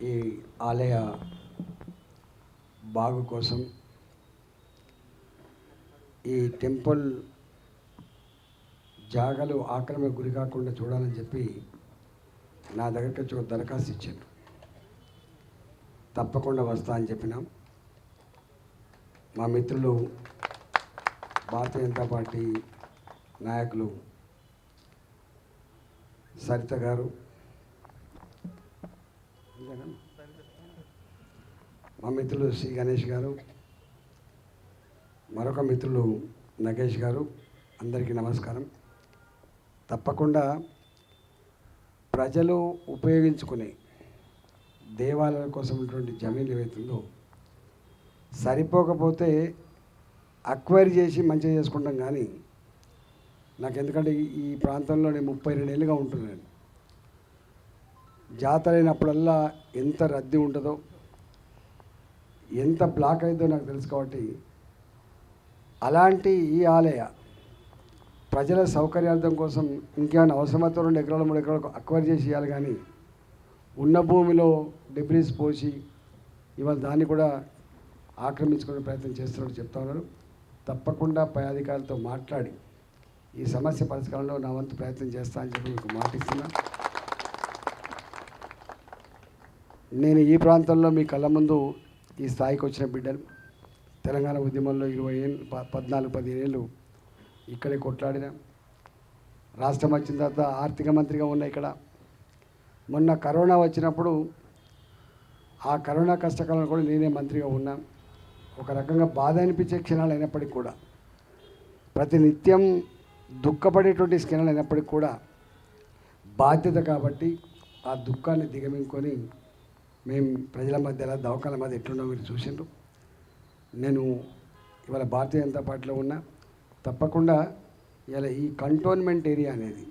ఈ ఆలయ బాగు కోసం ఈ టెంపుల్ జాగలు ఆక్రమణ గురి కాకుండా చూడాలని చెప్పి నా దగ్గరికి వచ్చి ఒక దరఖాస్తు ఇచ్చాను తప్పకుండా వస్తా అని చెప్పినాం. మా మిత్రులు భారతీయ జనతా పార్టీ నాయకులు సరిత గారు జగన్ మా మిత్రులు శ్రీ గణేష్ గారు మరొక మిత్రులు నగేష్ గారు అందరికీ నమస్కారం. తప్పకుండా ప్రజలు ఉపయోగించుకునే దేవాలయాల కోసం ఉన్నటువంటి జమీన్లు ఏవైతుందో సరిపోకపోతే అక్వైర్ చేసి మంచిగా చేసుకుంటాం కానీ నాకు ఎందుకంటే ఈ- ఈ ప్రాంతంలో నేను ముప్పై రెండేళ్ళుగా ఉంటున్నాను. జాతర అయినప్పుడల్లా ఎంత రద్దీ ఉంటుందో ఎంత బ్లాక్ అయిందో నాకు తెలుసు కాబట్టి అలాంటి ఈ ఆలయ ప్రజల సౌకర్యార్థం కోసం ఇంకేమైనా అవసరమైతే రెండు ఎకరాలు మూడు ఎకరాలకు అక్వైర్ చేసి ఇవ్వాలి కానీ ఉన్న భూమిలో డెబ్రీస్ పోసి ఇవాళ దాన్ని కూడా ఆక్రమించుకునే ప్రయత్నం చేస్తున్నట్టు చెప్తా ఉన్నారు. తప్పకుండా పై అధికారులతో మాట్లాడి ఈ సమస్య పరిష్కారంలో నా వంతు ప్రయత్నం చేస్తా అని చెప్పి మీకు మాటిస్తున్నా. నేను ఈ ప్రాంతంలో మీ కళ్ళ ముందు ఈ స్థాయికి వచ్చిన బిడ్డను. తెలంగాణ ఉద్యమంలో ఇరవై ఏళ్ళు పద్నాలుగు పదిహేను ఇక్కడే కొట్లాడిన. రాష్ట్రం వచ్చిన తర్వాత ఆర్థిక మంత్రిగా ఉన్న ఇక్కడ. మొన్న కరోనా వచ్చినప్పుడు ఆ కరోనా కష్టకాలంలో కూడా నేనే మంత్రిగా ఉన్నా. ఒక రకంగా బాధ అనిపించే క్షణాలు అయినప్పటికీ కూడా ప్రతి నిత్యం దుఃఖపడేటువంటి క్షణాలు అయినప్పటికీ కూడా బాధ్యత కాబట్టి ఆ దుఃఖాన్ని దిగమింగుకొని మేము ప్రజల మధ్య దవకాల మధ్య ఎట్లున్నా మీరు చూసిండ్రు. నేను ఇవాళ భారతీయ జనతా పార్టీలో ఉన్నా. తప్పకుండా ఇలా ఈ కంటోన్మెంట్ ఏరియా అనేది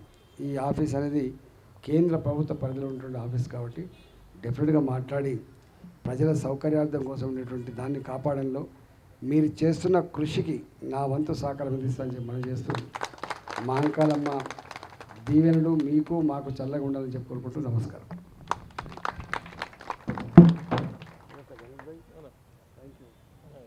ఈ ఆఫీస్ అనేది కేంద్ర ప్రభుత్వ పరిధిలో ఉన్నటువంటి ఆఫీస్ కాబట్టి డెఫినెట్గా మాట్లాడి ప్రజల సౌకర్యార్థం కోసం ఉండేటువంటి దాన్ని కాపాడంలో మీరు చేస్తున్న కృషికి నా వంతు సహకారం అందిస్తానని చెప్పి మనం చేస్తూ మా దీవెనలు మీకు మాకు చల్లగా ఉండాలని చెప్పి కోరుకుంటూ నమస్కారం.